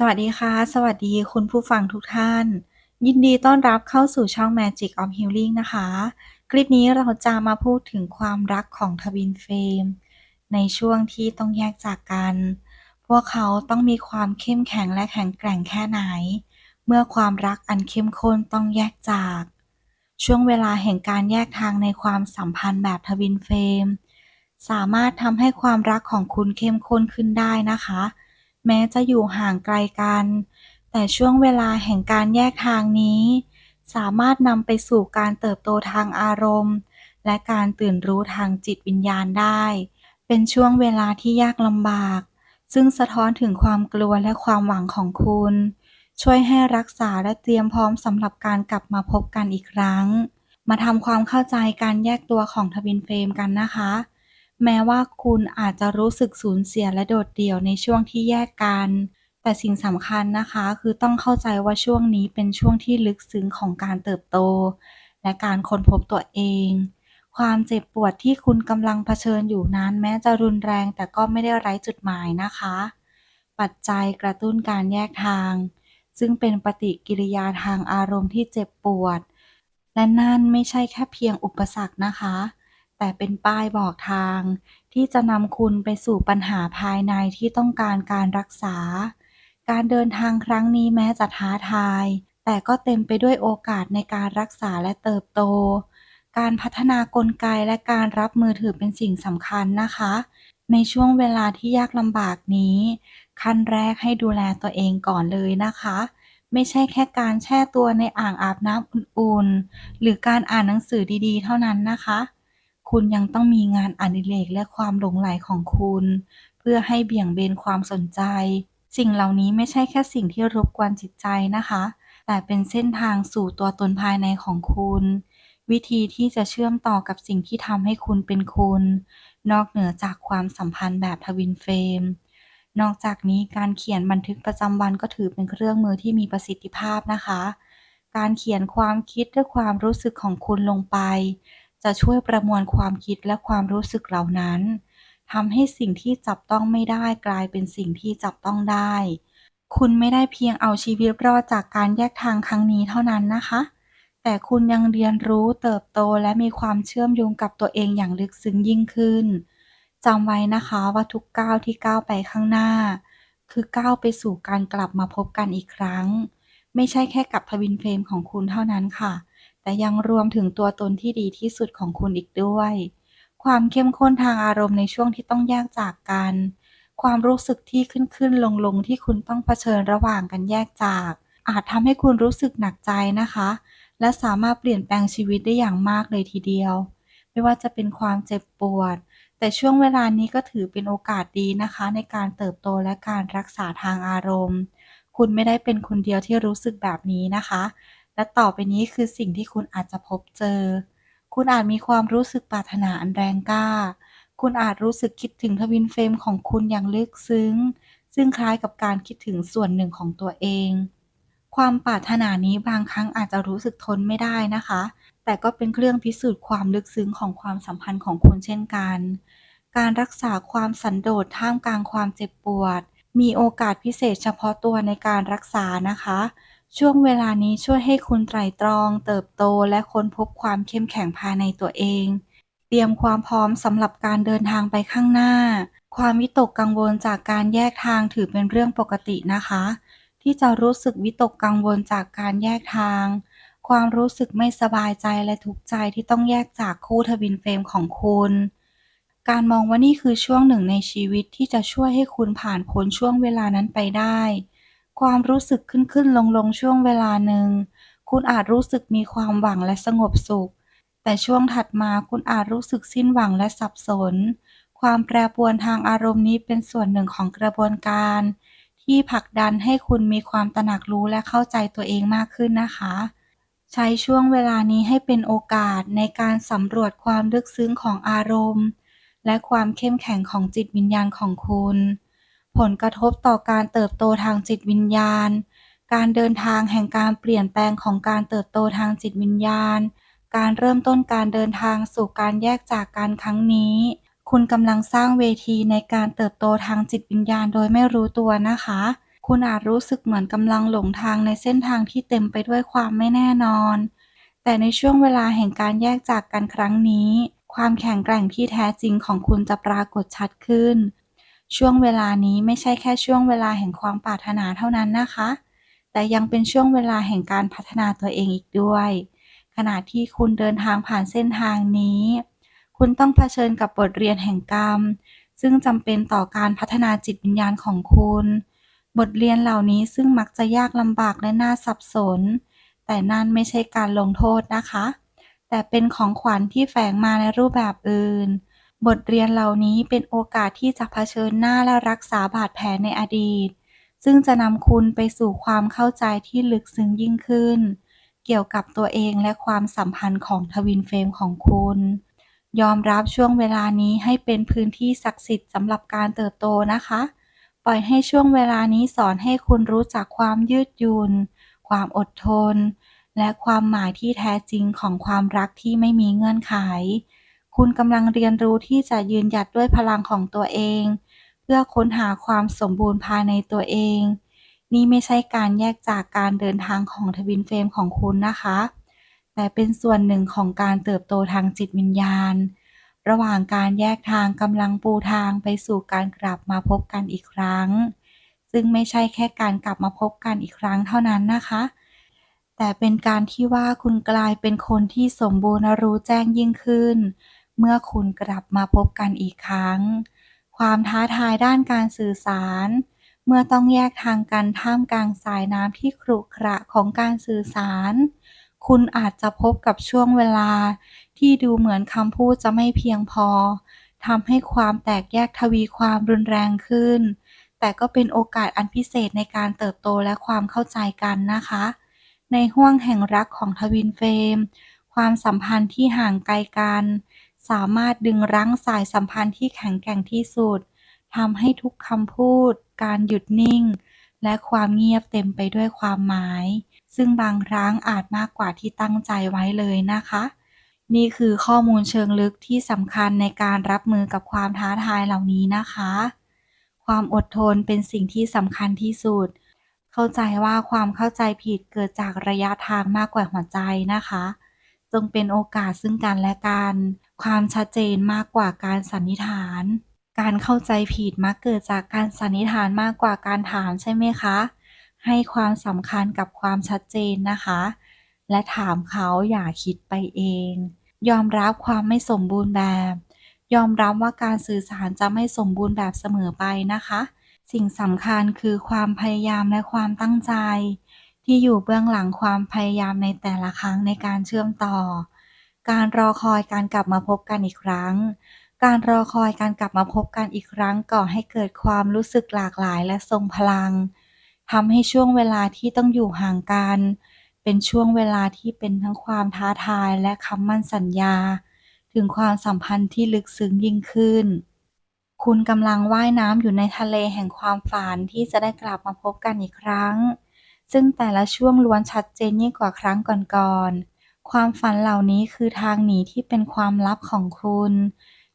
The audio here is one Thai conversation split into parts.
สวัสดีค่ะ สวัสดีคุณผู้ฟังทุกท่าน ยินดีต้อนรับเข้าสู่ช่อง Magic of Healing นะคะ คลิปนี้เราจะมาพูดถึงความรักของทวินเฟรมในช่วงที่ต้องแยกจากกัน พวกเขาต้องมีความเข้มแข็งและแข็งแกร่งแค่ไหน เมื่อความรักอันเข้มข้นต้องแยกจาก ช่วงเวลาแห่งการแยกทางในความสัมพันธ์แบบทวินเฟรมสามารถทำให้ความรักของคุณเข้มข้นขึ้นได้นะคะ แม้จะอยู่ห่างไกลกัน แต่ช่วงเวลาแห่งการแยกทางนี้ สามารถนำไปสู่การเติบโตทางอารมณ์ และการตื่นรู้ทางจิตวิญญาณได้ เป็นช่วงเวลาที่ยากลำบาก ซึ่งสะท้อนถึงความกลัวและความหวังของคุณ ช่วยให้รักษาและเตรียมพร้อมสำหรับการกลับมาพบกันอีกครั้ง มาทำความเข้าใจการแยกตัวของทวินเฟรมกันนะคะ แม้ว่าคุณอาจจะรู้สึกสูญเสียและโดดเดี่ยวในช่วงที่แยกกัน แต่สิ่งสำคัญนะคะคือต้องเข้าใจว่าช่วงนี้เป็นช่วงที่ลึกซึ้งของการเติบโต และการค้นพบตัวเอง ความเจ็บปวดที่คุณกำลังเผชิญอยู่นั้น แม้จะรุนแรงแต่ก็ไม่ได้ไร้จุดหมายนะคะ ปัจจัยกระตุ้นการแยกทาง ซึ่งเป็นปฏิกิริยาทางอารมณ์ที่เจ็บปวด และนั่นไม่ใช่แค่เพียงอุปสรรคนะคะ แต่เป็นป้ายบอกทาง ที่จะนำคุณไปสู่ปัญหาภายในที่ต้องการการรักษา การเดินทางครั้งนี้แม้จะท้าทาย แต่ก็เต็มไปด้วยโอกาสในการรักษาและเติบโต การพัฒนากลไกและการรับมือถือเป็นสิ่งสำคัญนะคะ ในช่วงเวลาที่ยากลำบากนี้ ขั้นแรกให้ดูแลตัวเองก่อนเลยนะคะไม่ใช่แค่การแช่ตัวในอ่างอาบน้ำอุ่นๆ หรือการอ่านหนังสือดีๆ เท่านั้นนะคะ คุณยังต้องมีงานอดิเรกและความหลงใหลของคุณ เพื่อให้เบี่ยงเบนความสนใจ สิ่งเหล่านี้ไม่ใช่แค่สิ่งที่รบกวนจิตใจนะคะ แต่เป็นเส้นทางสู่ตัวตนภายในของคุณ วิธีที่จะเชื่อมต่อกับสิ่งที่ทำให้คุณเป็นคุณ นอกเหนือจากความสัมพันธ์แบบทวินเฟรมนอกจากนี้การเขียนบันทึกประจำวันก็ถือเป็นเครื่องมือที่มีประสิทธิภาพนะคะ การเขียนความคิดและความรู้สึกของคุณลงไป จะช่วยประมวลความคิดและความรู้สึกเหล่านั้นทำให้สิ่งที่จับต้องไม่ได้กลายเป็นสิ่งที่จับต้องได้ คุณไม่ได้เพียงเอาชีวิตรอดจากการแยกทางครั้งนี้เท่านั้นนะคะ แต่คุณยังเรียนรู้เติบโตและมีความเชื่อมโยงกับตัวเองอย่างลึกซึ้งยิ่งขึ้นจำไว้นะคะว่าทุกก้าวที่ก้าวไปข้างหน้า คือก้าวไปสู่การกลับมาพบกันอีกครั้ง ไม่ใช่แค่กับทวินเฟรมของคุณเท่านั้นค่ะ แต่ยังรวมถึงตัวตนที่ดีที่สุดของคุณอีกด้วย ความเข้มข้นทางอารมณ์ในช่วงที่ต้องแยกจากกัน ความรู้สึกที่ขึ้นขึ้นลงลงที่คุณต้องเผชิญระหว่างกันแยกจาก อาจทำให้คุณรู้สึกหนักใจนะคะ และสามารถเปลี่ยนแปลงชีวิตได้อย่างมากเลยทีเดียว ไม่ว่าจะเป็นความเจ็บปวด แต่ช่วงเวลานี้ก็ถือเป็นโอกาสดีนะคะ ในการเติบโตและการรักษาทางอารมณ์ คุณไม่ได้เป็นคนเดียวที่รู้สึกแบบนี้นะคะ และต่อไปนี้คือสิ่งที่คุณอาจจะพบเจอ คุณอาจมีความรู้สึกปรารถนาอันแรงกล้า คุณอาจรู้สึกคิดถึงทวินเฟรมของคุณอย่างลึกซึ้ง ซึ่งคล้ายกับการคิดถึงส่วนหนึ่งของตัวเอง ความปรารถนานี้บางครั้งอาจจะรู้สึกทนไม่ได้นะคะ แต่ก็เป็นเครื่องพิสูจน์ความลึกซึ้งของความสัมพันธ์ของคุณเช่นกัน การรักษาความสันโดษท่ามกลางความเจ็บปวด มีโอกาสพิเศษเฉพาะตัวในการรักษานะคะ ช่วงเวลานี้ช่วยให้คุณไตร่ตรอง เติบโตและค้นพบความเข้มแข็งภายในตัวเอง เตรียมความพร้อมสำหรับการเดินทางไปข้างหน้า ความวิตกกังวลจากการแยกทางถือเป็นเรื่องปกตินะคะ ที่จะรู้สึกวิตกกังวลจากการแยกทาง ความรู้สึกไม่สบายใจและทุกข์ใจที่ต้องแยกจากคู่ทวินเฟรมของคุณ การมองว่านี่คือช่วงหนึ่งในชีวิตที่จะช่วยให้คุณผ่านพ้นช่วงเวลานั้นไปได้ ความรู้สึกขึ้นขึ้นลงลงช่วงเวลาหนึ่ง คุณอาจรู้สึกมีความหวังและสงบสุข แต่ช่วงถัดมาคุณอาจรู้สึกสิ้นหวังและสับสน ความแปรปรวนทางอารมณ์นี้เป็นส่วนหนึ่งของกระบวนการ ที่ผลักดันให้คุณมีความตระหนักรู้และเข้าใจตัวเองมากขึ้นนะคะ ใช้ช่วงเวลานี้ให้เป็นโอกาสในการสำรวจความลึกซึ้งของอารมณ์ และความเข้มแข็งของจิตวิญญาณของคุณ ผลกระทบต่อการเติบโตทางจิตวิญญาณ การเดินทางแห่งการเปลี่ยนแปลงของการเติบโตทางจิตวิญญาณ การเริ่มต้นการเดินทางสู่การแยกจากกันครั้งนี้ คุณกำลังสร้างเวทีในการเติบโตทางจิตวิญญาณโดยไม่รู้ตัวนะคะ คุณอาจรู้สึกเหมือนกำลังหลงทางในเส้นทางที่เต็มไปด้วยความไม่แน่นอน แต่ในช่วงเวลาแห่งการแยกจากกันครั้งนี้ความแข็งแกร่งที่แท้จริงของคุณจะปรากฏชัดขึ้น ช่วงเวลานี้ไม่ใช่แค่ช่วงเวลาแห่งความปรารถนาเท่านั้นนะคะ แต่ยังเป็นช่วงเวลาแห่งการพัฒนาตัวเองอีกด้วย ขณะที่คุณเดินทางผ่านเส้นทางนี้ คุณต้องเผชิญกับบทเรียนแห่งกรรม ซึ่งจำเป็นต่อการพัฒนาจิตวิญญาณของคุณ บทเรียนเหล่านี้ซึ่งมักจะยากลำบากและน่าสับสน แต่นั่นไม่ใช่การลงโทษนะคะ แต่เป็นของขวัญที่แฝงมาในรูปแบบอื่น บทเรียนเหล่านี้เป็นโอกาสที่จะเผชิญหน้าและรักษาบาดแผลในอดีต ซึ่งจะนำคุณไปสู่ความเข้าใจที่ลึกซึ้งยิ่งขึ้น เกี่ยวกับตัวเองและความสัมพันธ์ของทวินเฟรมของคุณ ยอมรับช่วงเวลานี้ให้เป็นพื้นที่ศักดิ์สิทธิ์สำหรับการเติบโตนะคะ ปล่อยให้ช่วงเวลานี้สอนให้คุณรู้จักความยืดหยุ่น ความอดทน และความหมายที่แท้จริงของความรักที่ไม่มีเงื่อนไข คุณกำลังเรียนรู้ที่จะยืนหยัดด้วยพลังของตัวเอง เพื่อค้นหาความสมบูรณ์ภายในตัวเอง นี่ไม่ใช่การแยกจากการเดินทางของทวินเฟรมของคุณนะคะ แต่เป็นส่วนหนึ่งของการเติบโตทางจิตวิญญาณ ระหว่างการแยกทางกำลังปูทางไปสู่การกลับมาพบกันอีกครั้ง ซึ่งไม่ใช่แค่การกลับมาพบกันอีกครั้งเท่านั้นนะคะแต่เป็นการที่ว่าคุณกลายเป็นคนที่สมบูรณ์รู้แจ้งยิ่งขึ้น เมื่อคุณกลับมาพบกันอีกครั้ง ความท้าทายด้านการสื่อสาร เมื่อต้องแยกทางกันท่ามกลางสายน้ำที่ขรุขระของการสื่อสาร คุณอาจจะพบกับช่วงเวลา ที่ดูเหมือนคำพูดจะไม่เพียงพอทำให้ความแตกแยกทวีความรุนแรงขึ้น แต่ก็เป็นโอกาสอันพิเศษในการเติบโตและความเข้าใจกันนะคะ ในห้วงแห่งรักของทวินเฟรมความสัมพันธ์ที่ห่างไกลกัน สามารถดึงรั้งสายสัมพันธ์ที่แข็งแกร่งที่สุดทำให้ทุกคำพูด การหยุดนิ่ง และความเงียบเต็มไปด้วยความหมาย ซึ่งบางครั้งอาจมากกว่าที่ตั้งใจไว้เลยนะคะ นี่คือข้อมูลเชิงลึกที่สำคัญในการรับมือกับความท้าทายเหล่านี้นะคะ ความอดทนเป็นสิ่งที่สำคัญที่สุด เข้าใจว่าความเข้าใจผิดเกิดจากระยะทางมากกว่าหัวใจนะคะ งเป็นโอกาสซึ่งกันและกัน ความชัดเจนมากกว่าการสันนิษฐาน การเข้าใจผิดมักเกิดจากการสันนิษฐานมากกว่าการถามใช่ไหมคะ ให้ความสำคัญกับความชัดเจนนะคะ และถามเขาอย่าคิดไปเอง ยอมรับความไม่สมบูรณ์แบบ ยอมรับว่าการสื่อสารจะไม่สมบูรณ์แบบเสมอไปนะคะ สิ่งสำคัญคือความพยายามและความตั้งใจ ที่อยู่เบื้องหลังความพยายามในแต่ละครั้งในการเชื่อมต่อ การรอคอยการกลับมาพบกันอีกครั้ง การรอคอยการกลับมาพบกันอีกครั้งก่อให้เกิดความรู้สึกหลากหลายและทรงพลังทำให้ช่วงเวลาที่ต้องอยู่ห่างกัน เป็นช่วงเวลาที่เป็นทั้งความท้าทายและคำมั่นสัญญา ถึงความสัมพันธ์ที่ลึกซึ้งยิ่งขึ้น คุณกำลังว่ายน้ำอยู่ในทะเลแห่งความฝันที่จะได้กลับมาพบกันอีกครั้ง ซึ่งแต่ละช่วงล้วนชัดเจนยิ่งกว่าครั้งก่อนๆ ความฝันเหล่านี้คือทางหนีที่เป็นความลับของคุณ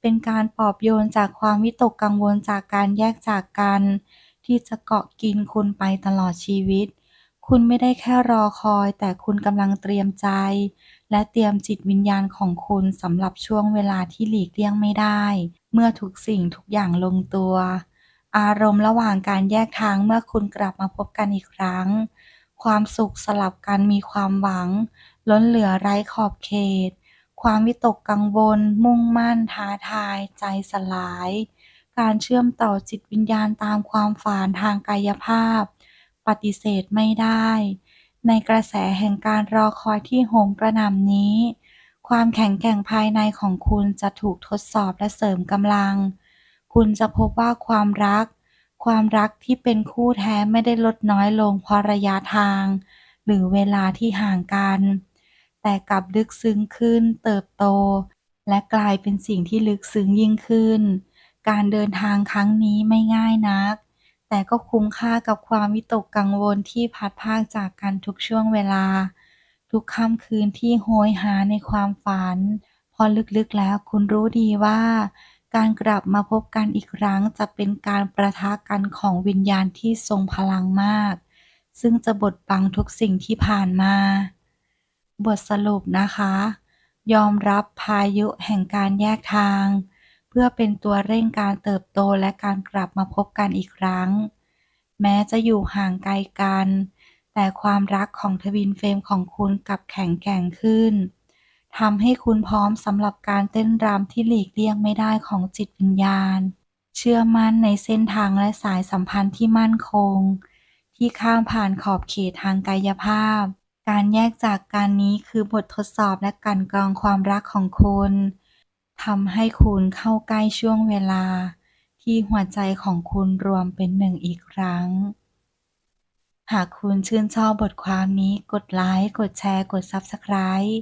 เป็นการปลอบโยนจากความวิตกกังวลจากการแยกจากกัน ที่จะเกาะกินคุณไปตลอดชีวิต คุณไม่ได้แค่รอคอย แต่คุณกำลังเตรียมใจ และเตรียมจิตวิญญาณของคุณสำหรับช่วงเวลาที่หลีกเลี่ยงไม่ได้ เมื่อทุกสิ่งทุกอย่างลงตัวอารมณ์ระหว่างการแยกทางเมื่อคุณกลับมาพบกันอีกครั้ง ความสุขสลับกันมีความหวัง ล้นเหลือไร้ขอบเขต ความวิตกกังวล มุ่งมั่น ท้าทาย ใจสลาย การเชื่อมต่อจิตวิญญาณตามความฝันทางกายภาพ ปฏิเสธไม่ได้ ในกระแสแห่งการรอคอยที่โหมกระหน่ำนี้ ความแข็งแกร่งภายในของคุณจะถูกทดสอบและเสริมกำลัง คุณจะพบว่าความรัก ความรักที่เป็นคู่แท้ไม่ได้ลดน้อยลงเพราะระยะทาง หรือเวลาที่ห่างกัน แต่กลับลึกซึ้งขึ้นเติบโต และกลายเป็นสิ่งที่ลึกซึ้งยิ่งขึ้น การเดินทางครั้งนี้ไม่ง่ายนัก แต่ก็คุ้มค่ากับความวิตกกังวลที่พัดพากจากกันทุกช่วงเวลา ทุกค่ำคืนที่โหยหาในความฝันพราะลึกๆแล้วคุณรู้ดีว่า การกลับมาพบกันอีกครั้งจะเป็นการประทะกันของวิญญาณที่ทรงพลังมาก ซึ่งจะบดบังทุกสิ่งที่ผ่านมา บทสรุปนะคะ ยอมรับพายุแห่งการแยกทาง เพื่อเป็นตัวเร่งการเติบโตและการกลับมาพบกันอีกครั้ง แม้จะอยู่ห่างไกลกัน แต่ความรักของทวินเฟรมของคุณกลับแข็งแกร่งขึ้น ทำให้คุณพร้อมสำหรับการเต้นรำที่หลีกเลี่ยงไม่ได้ของจิตวิญญาณ เชื่อมั่นในเส้นทางและสายสัมพันธ์ที่มั่นคง ที่ข้ามผ่านขอบเขตทางกายภาพ การแยกจากกันนี้คือบททดสอบและกลันกรองความรักของคุณทำให้คุณเข้าใกล้ช่วงเวลา ที่หัวใจของคุณรวมเป็นหนึ่งอีกครั้ง หากคุณชื่นชอบบทความนี้กดไลค์ กดแชร์ กด Subscribe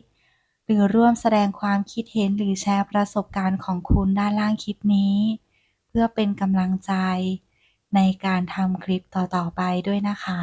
หรือร่วมแสดงความคิดเห็นหรือแชร์ประสบการณ์ของคุณด้านล่างคลิปนี้ เพื่อเป็นกำลังใจในการทำคลิปต่อๆไปด้วยนะคะ